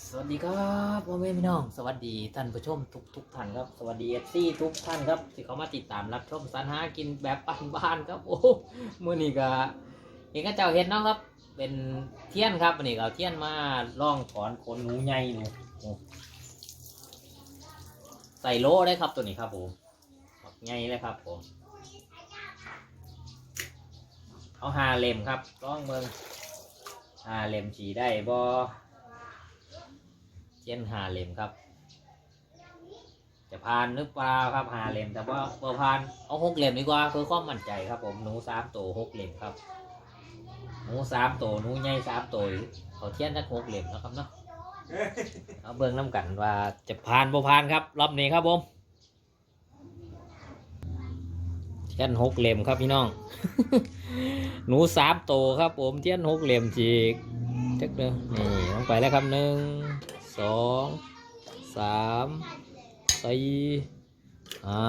สวัสดีครับพ่อแม่พี่น้อง สวัสดีท่านผู้ชมทุกทุกท่านครับ สวัสดีเอฟซีทุกท่านครับที่เขามาติดตามรับชมสรรหากินแบบบ้านๆครับโอ้มื่อนี้ก็เห็นก็เจ้าเห็นเนาะครับ เป็นเทียนครับวันนี้เอาเทียนมาล่องถอนขนหนูใหญ่หนูใส่โล่ได้ครับตัวนี้ครับผมใหญ่เลยครับผมเอาหาเล่มครับล่องเมืองหาเล่มฉีได้บ่ เช่นหาเหลยมครับ จะพานหรือเปล่าครับหาเหลยมแต่ว่าพอพานเอาหกเหลยมดีกว่าเพื่อความมั่นใจครับ ผมหนูสามตัวหกเหลยมครับหนูสามตัวหนูใหญ่สามตัวเขาเทียนสักหกเหลยมนะครับเนาะเอาเบิ่งน้ำกันว่าจะพานบ่พานครับรอบนี้ครับผมเทียนหกเหลยมครับพี่น้อง หนูสามตัวครับผมเทียนหกเหลยมจีกจักเด้อนี่ลงไปแล้วครับหนึ่ง สองสามสี่ห้า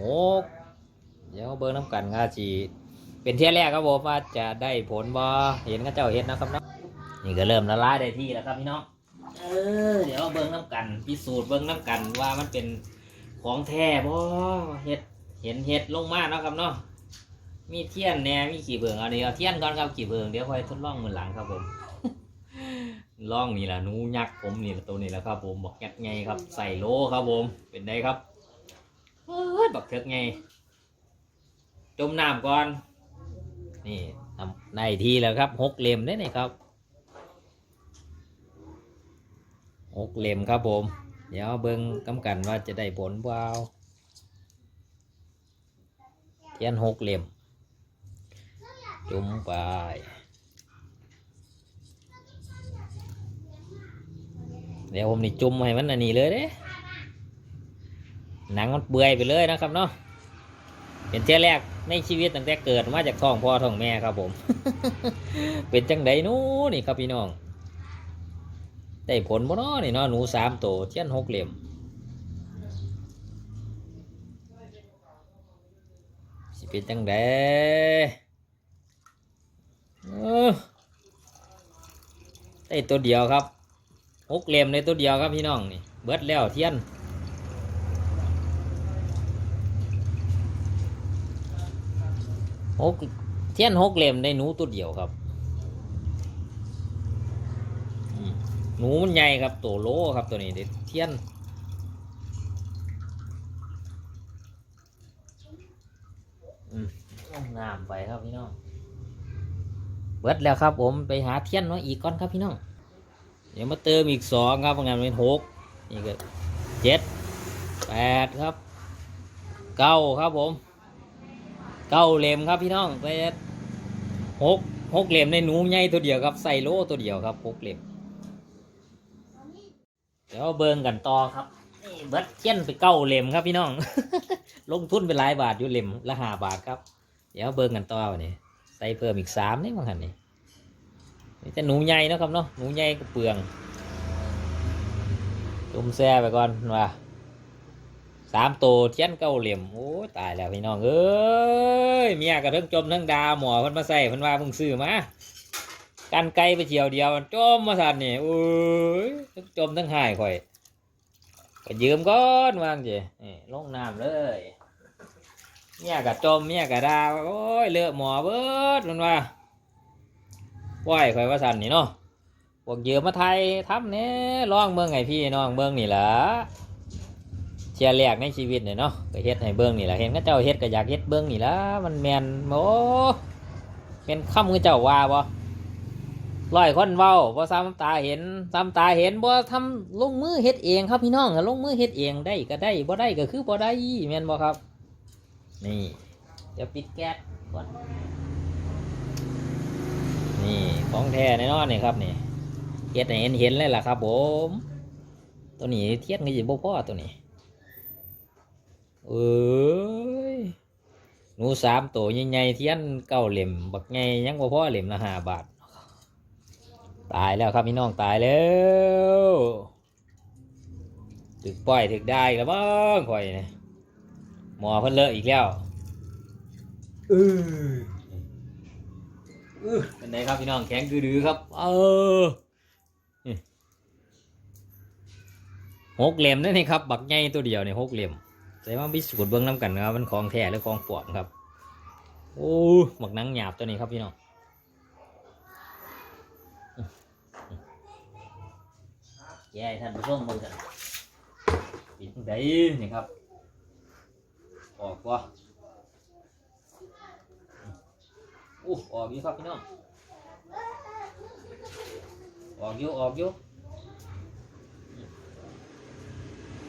หกเดี๋ยวเบิ้งน้ำกันครับจีเป็นเที่ยแรกครับผมว่าจะได้ผลบ่เห็นก็เจ้าเห็นนะครับเนาะนี่ก็เริ่มละลายได้ที่แล้วครับพี่น้องเออเดี๋ยวเบิ้งน้ำกันพิสูจน์เบิ้งน้ำกันว่ามันเป็นของแท้บ่เห็ดเห็นเห็ดลงมาเนะครับเนาะมีเทียนแน่มีขี่เบิงเอาเดี๋ยวเอาเทียนก่อนครับขี่เบิงเดี๋ยวค่อยทดลองมือหลังครับผม ล่องนี่แหละนูยักษ์ผมนี่แหละตัวนี้แหละครับ ผมบอกยักษ์ไงครับ ใส่โลครับผมเป็นไงครับเฮ้ยบักเถิกไงจมน้ำก่อน นี่ทำในทีแล้วครับหกเหลี่ยมได้ไหนครับหกเหลี่ยมครับผม เดี๋ยวเบิ้งกำกันว่าจะได้ผลเปล่าเทียนหกเหลี่ยมจุ่มไป เดี๋ยวผมนี่จุ่มให้มันอันนี้เลยเด้หนังมันเปื่อยไปเลยนะครับเนาะเป็นเจ้าแรกในชีวิตตั้งแต่เกิดมาจากท้องพ่อท้องแม่ครับผม เป็นจังไดนู้นี่ครับพี่น้องได้ผลบ่เนาะนี่เนาะหนูสามตัวเช่นหกเหลี่ยมสิเป็นจังไดได้ตัวเดียวครับ หกเหลี่ยมในตัวเดียวครับพี่น้องนี่ เบิดแล้วเทียน หกเทียนหกเหลี่ยมในหนูตัวเดียวครับ หนูมันใหญ่ครับตัวโลครับตัวนี้เด็ดเทียนอืมเอาน้ำไปครับพี่น้อง เบิดแล้วครับผมไปหาเทียนมาอีกก้อนครับพี่น้อง เดี๋ยวมาเติมอีกสองครับงานเป็นหกนี่ก็เจ็ดแปดครับเก้าครับผมเก้าเหลี่ยมครับพี่น้องไปหกหกเหลี่ยมในหนูใหญ่ตัวเดียวครับใส่โลตัวเดียวครับหกเหลี่ยมเดี๋ยวเบิ่งกันต่อครับเบิดเช่นไปเก้าเหลี่ยมครับพี่น้อง ลงทุนไปหลายบาทอยู่เหลี่ยมละห้าบาทครับ เดี๋ยวเบิ่งกันต่อวันนี้ใส่เพิ่มอีกสามนี่มั้งคันนี่ นี่แต่หนูใหญ่นะครับเนาะหนูใหญ่ก็เปลืองจุ่มแซ่ไปก่อนว่าสามตัวเทียนเก้าเหลี่ยมโอ้ตายแล้วพี่น้องเอ้ยเมียก็ทั้งจมทั้งดาหมอพิ่นมาใส่พิ่นว่าเพิ่งซื้อมากันไกลไปเฉียวเดียวจมมาสันนี่โอ้ยทั้งจมทั้งหายข่อยก็ยืมก่อนวางเจนี่ลงน้ำเลยเมียก็จมเมียก็ดาว่าโอ้ยเลอะหมอเบิดมันว่า ไหวข่อยว่าสันนี่เนาะพวกเยืมมาไทยทำเนี่ยร้องเมืองไงพี่น้องเมืองนี่ล่ะเชียร์แรกในชีวิตเนี่ยเนาะก็เฮ็ดให้เบื้องนี่ล่ะเห็นก็เจ้าเฮ็ดก็อยากเฮ็ดเบื้องนี่ล่ะมันแมนโอ้เป็นคำคือเจ้าว่าบ่ร้อยคนเว้าบ่ซ้ำตาเห็นซ้ำตาเห็นบ่ทำลงมือเฮ็ดเองครับพี่น้องลงมือเฮ็ดเองได้ก็ได้บ่ได้ก็คือบ่ได้แมนบ่ครับ นี่เดี๋ยวปิดแก๊สก่อน นี่ของแท้แน่นอนนี่ครับนี่เทียดให้เห็นเห็นเลยล่ะครับผม ตัวนี้เทียดก็จะบ่พอตัวนี้เอ้ยหนูสามตัวใหญ่ๆเทียนเก้าเหลี่ยมบักใหญ่ยังบ่พอเหลี่ยมละห้าบาท ตายแล้วครับพี่น้องตายแล้วถึกปล่อยถึกได้แล้วบ้างข่อยนี่หมอเพิ่นเลอะอีกแล้วเออ เป็นไงครับพี่น้องแข็งคือดือครับ เออนี่หกเหลี่ยมนั่นนี่ครับ บักใหญ่ตัวเดียวเนี่ยหกเหลี่ยมใส่มาพิสูจน์เบื้องน้ำกันนะครับมันของแท้หรือของปลอมครับ โอ้บักหนังหยาบตัวนี้ครับพี่น้องแย่ท่านผู้ชมเบิ่งกันปิดได้นี่ครับออกวะ อู้ออกอยู่ครับพี่น้องออกอยู่ออกอยู่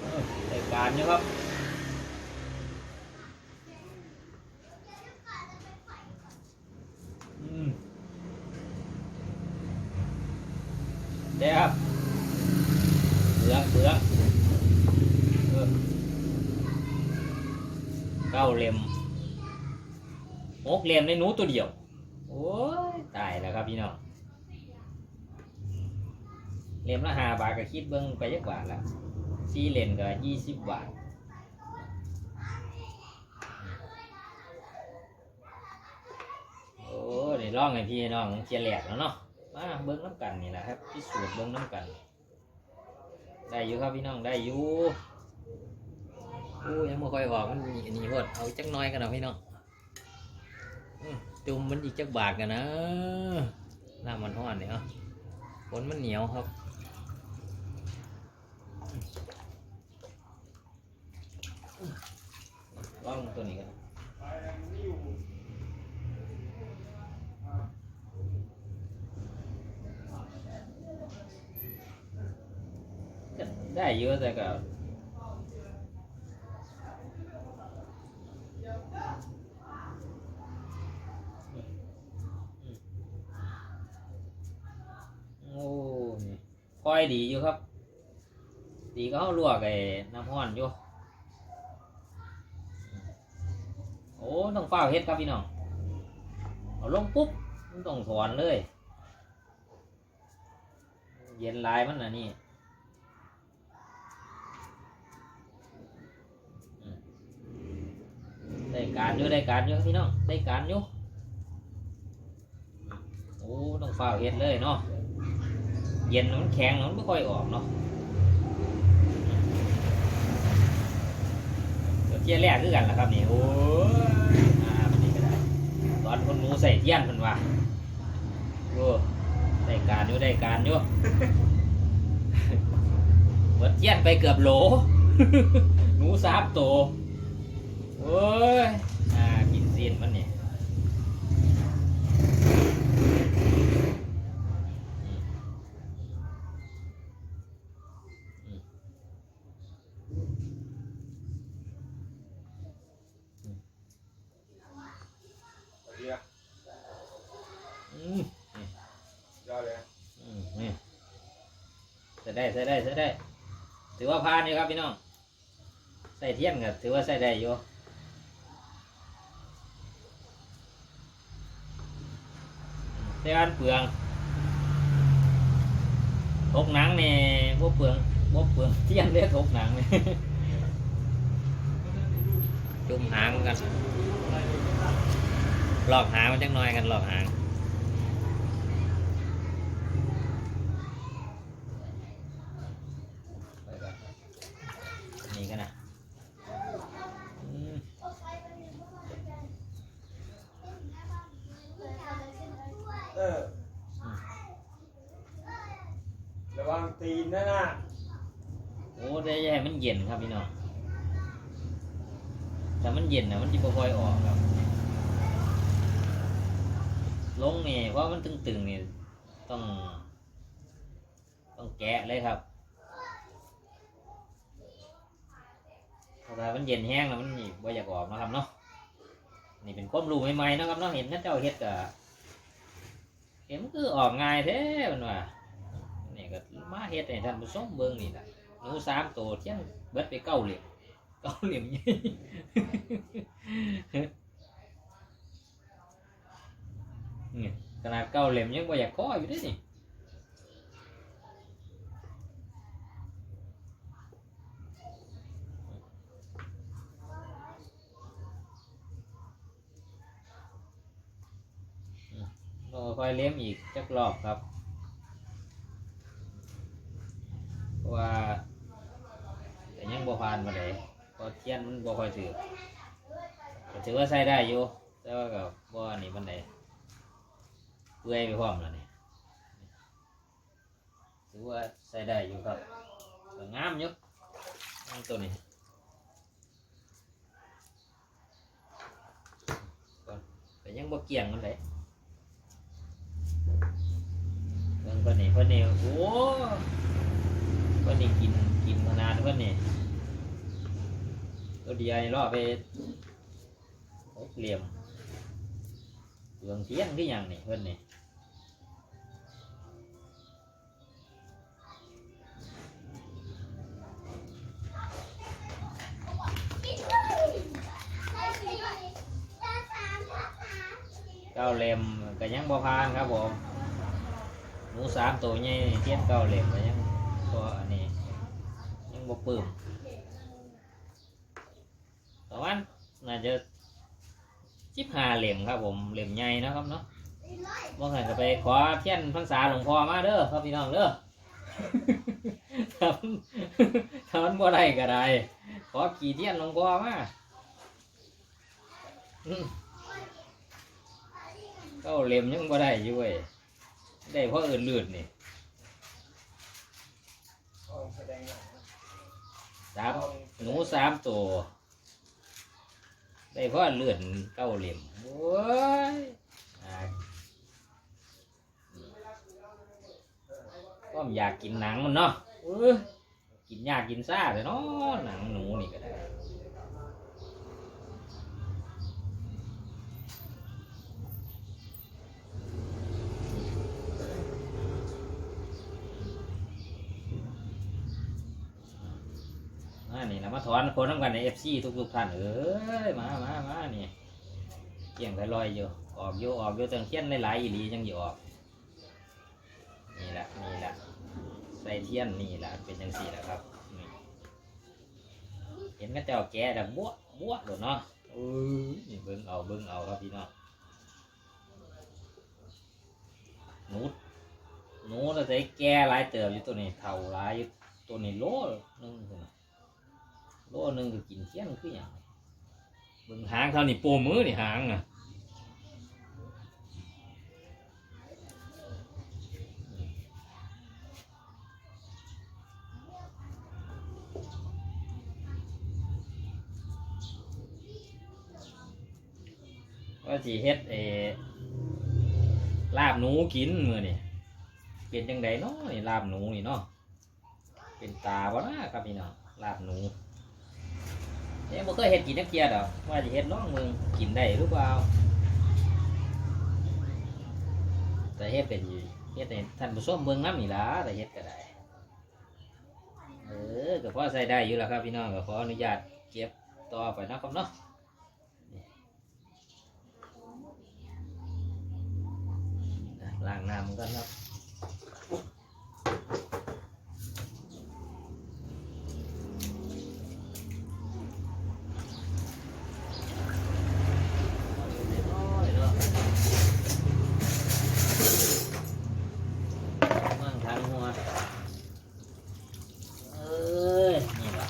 เออได้การอยู่ครับอืมเดี๋ยวครับเบื่อเบื่อเออเก้าเหลี่ยมหกเหลี่ยมในหนูตัวเดียว โอ้ย ตายแล้ว ครับพี่น้องเหลี่ยมละห้าบาทก็คิดเบิ้งไปยักบาทละสี่เหลี่ยมก็ยี่สิบบาทโอ้ได้ลองให้พี่น้องเชียแหลกแล้วเนาะมาเบิ้งน้ำกันนี่แหละครับพิสูจน์เบิ้งน้ำกัน ได้อยู่ครับพี่น้องได้อยู่โอ้ยังไม่ค่อยออกมันมีนนี้พอดเอาจักน้อยกันเอาพี่น้องอื จุ่มมันอีกจักบาทกันนะน้ำมันห้อนเนี่ยเนาะฝนมันเหนียวครับลองตัวนี้กันได้เยอะแต่ก็โอ้นี่ค อยดีอยู่ครับ ดีก็เขาลวกไอ้น้ำห้อนอยู่ โอ้ต้องเฝ้าเฮ็ดครับพี่น้อง เอาลงปุ๊บมันต้องถอนเลย เย็นลายมันน่ะนี่ได้การอยู่ได้การอยู่พี่น้องได้การอยู่โอ้ต้องฝ้าเฮ็ดเลยเนาะ เย็นมันแข็งมันไม่ค่อยออกเนาะเดี๋ยวเที่ยแรกคือกันละครับนี่โอ้ยอ่ามันนี่ก็ได้ตอนคนหนูใส่เทียนมันว่าโอ้ได้การอยู่ได้การอยู่เหมือนเทียนไปเกือบโหลหนูสามตัวโอ้ยอ่ากินซีนมันเนี่ยอืม ยอดเลย อืมนี่ ได้ใส่ได้ใส่ได้ ถือว่าผ่านอยู่ครับพี่น้องใส่เทียนก็ถือว่าใส่ได้อยู่ใส่อันเปลืองทกหนังนี่พวกเปลืองพวกเปลืองเทียนเรียกทกหนังนี่จุ่มหางกันหลอกหางมันจังน้อยกันหลอกหางนี่กันนะอืม เออระวังตี นนะนะโอ้ได้ให้มันเย็นครับพี่น้องแต่มันเย็นนะมันจะค่อยๆออกครับ ลงนี่เพราะมันตึงๆนี่ต้อง ต้องแกะเลยครับแต่มันเย็นแห้งแล้วมันนี่บ่อยากออกนะครับเนาะนี่เป็นความรู้ใหม่ๆนะครับเนาะเห็นนั่นเจ้าเฮ็ดกะเห็นมันคือออกง่ายแท้มันว่า ก็มาเฮ็ดให้ท่านผู้ชมเบิ่งนี่แหละหนูสามตัวเที่ยงเบิดไปเก้าเหลี่ยมเก้าเหลี่ยมใหญ่นี่ขนาดเก้าเหลี่ยมยังบ่อยากข้ออยู่ด้วยนี่เราค่อยเลี้ยมอีกจักรอบครับเพราะว่า บ่ ผ่านมาเลยพอเทียนมันบ่ค่อยถือก็ถือว่าใส่ได้อยู่แต่ว่าก็บ่อันนี้มันไดเปื่อยไปพร้อมแล้วนี่ถือว่าใส่ได้อยู่ครับก็งามอยู่ตัวนี้ก่อนแต่ยังบ่เกี่ยงมันเลยเบิ่งเพิ่นนี่เพิ่นนี่โอ้เพิ่นนี่กินกินขนาดเพิ่นนี่ ตัวเดียวนี่รอไปหกเหลี่ยมเรื่องเทียนคือหยังนี่เพิ่นนี่เก้าเหล่มก็ยังบ่ผ่านครับผมหมูสามตัวใหญ่เทียนเก้าเหล่มก็ยังก็อันนี้ยังบ่ปลื้ม ประมาณน่าจะสิบห้าเหล่มครับผมเหล่มใหญ่นะครับเนาะบ่หันก็ไปขอเทียนพรรษาหลวงพ่อมาเด้อครับพี่น้องเด้อครับทำบ่ได้ก็ได้ขอขี่เทียนหลวงพ่อมาอืมเก้าเหลี่ยมยังบ่ได้อยู่เว้ยได้เพราะอื่นลืดนี่เอาแสดงหนังสามหนูสามตัว ได้เพราะเลือดเก้าเหลี่ยมโอ้ยก็อยากกินหนังมันเนาะกินยากกินซ่าเลยเนาะหนังหนูนี่ก็ได้านี่นะมาถอนคนน้ำกันในเอฟซีทุกๆท่านเอ้ยมามามานี่เกี่ยงไปลอยอยู่ออกอยู่ออกอยู่จังเทียนหลายๆอีหลีจังอยู่ออกนี่แหละนี่แหละใส่เทียนนี่แหละเป็นจังสี่แหละครับเห็นกันเจ้าแก่ดังบัวบัวโดดเนาะเออนี่เบิ้งเอาเบิ้งเอาครับพี่น้องหนูหนูเราใส่แก่หลายเติบอยู่ตัวนี้เท่าหลายอยู่ตัวนี้โลหนึงพุ่นะ โลหนึงก็กินเที่ยนคืออย่างเบิ้งหางเท่านี้โปมือนี่หางอะว่าสิเฮ็ดเอลาบหนูกินมือนี่เป็นจังไดเนาะนี่ลาบหนูนี่เนาะเป็นตาบ่นะครับพี่น้องลาบหนู ยังบ่เคยเฮ็ดกินนักเกียดอกว่าสิเฮ็ดน้องมึงกินได้หรือเปล่าแต่เฮ็ดเป็นอยู่เฮ็ดให้ท่านผู้ชมเบิ่งน้ำนี่ล่ะแต่เฮ็ดก็ได้เออก็พอใส่ได้อยู่แล้วครับพี่น้องก็ขออนุญาตเก็บต่อไปนะครับเนาะล้างน้ำกันครับมั่งทางหัวเอ้ย นี่แหละ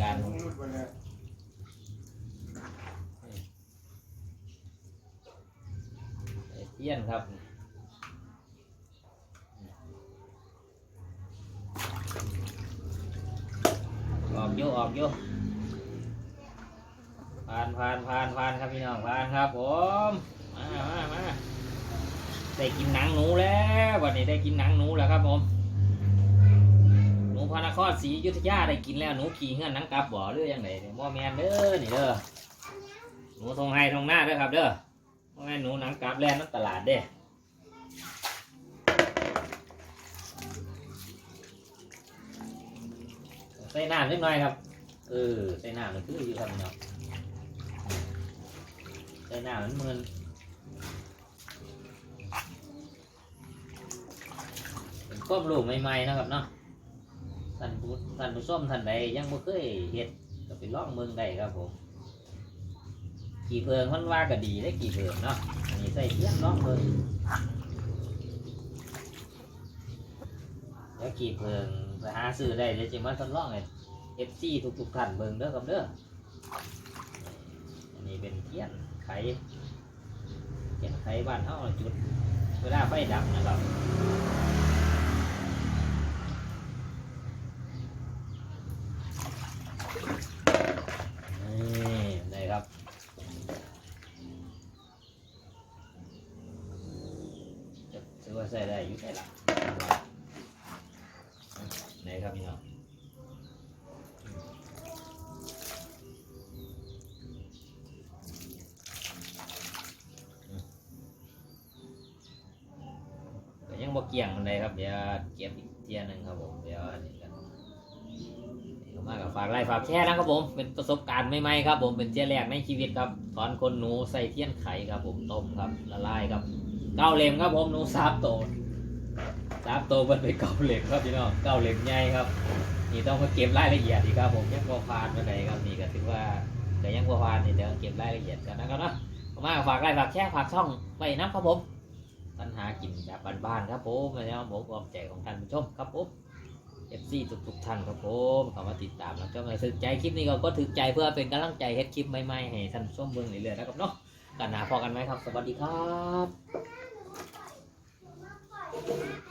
การ มุดไปเลย เทียนครับออกโยออกโยผ่านผ่านผ่านผ่านครับพี่น้องผ่านครับผมมามามาได้กินหนังหนูแล้ววันนี้ได้กินหนังหนูแล้วครับผมหนูพระนครศรีอยุธยาได้กินแล้วหนูขี่เงื่อนหนังกลับบ่อหรือยังไงเนี่ยบ่แมนเด้อนี่เด้อหนูทงไห้ทงหน้าเด้อครับเด้อ แม่หนูหนังกลับแล่นน้ำตลาดเด้ใส่น้ำนิดหน่อยครับ เออใส่น้ำมันคืออยู่ครับพี่น้องใส่น้ำมันเหมือนเป็นความรู้ใหม่ๆนะครับเนาะท่านผู้ท่านผู้ส้มท่านใดยังบ่เคยเฮ็ดก็ไปลองเมืองได้ครับผม กี่เพิงมันว่าก็ดีได้กี่เพิงเนาะอันนี้ใส่เทียนลองเพิงแล้วกี่เพิงเพิ่นหาซื้อได้เดี๋ยวจะมาทดลองไงเอฟซีทุกๆท่านเบิ่งเด้อครับเด้ออันนี้เป็นเทียนไขเทียนไขบ้านเฮาจุด เวลาไฟดับนะครับนี่ได้ครับ จะถือว่าใส่ ไหนครับพี่น้องยังบ่เกี่ยงมันเลยครับเดี๋ยวเก็บอีกเทียหนึงครับผมเดี๋ยวอันนี้กันมากับฝากไล่ฝากแชร์นะครับผม เป็นประสบการณ์ใหม่ๆครับผมเป็นเทียแรกในชีวิตครับสอนคนหนูใส่เทียนไขครับผมต้มครับละลายครับเก้าเหลมครับผมหนูสามโตว สามโตวมันเป็นเก้าเหล่มครับพี่น้องเก้าเหล่มใหญ่ครับ นี่ต้องมาเก็บรายละเอียดอีกครับผมยังบ่พาดมาไหนครับนี่ก็ถือว่าแต่ยังบ่พาดนี่เดี๋ยวเก็บรายละเอียดกันนะครับเนาะเอามาฝากไลค์ฝากแชร์ฝากช่องไว้นะครับผมปัญหากินแบบบ้านๆครับผมแล้วผมความใจของท่านผู้ชมครับผมเอฟซีทุกๆท่านครับผมเข้ามาติดตามแล้วก็มาถึกใจคลิปนี้ก็ก็ถึกใจเพื่อเป็นกำลังใจเฮ็ดคลิปใหม่ๆให้ท่านชมเบิ่งเรื่อยๆนะครับเนาะกันหนาพอกันไหมครับ สวัสดีครับ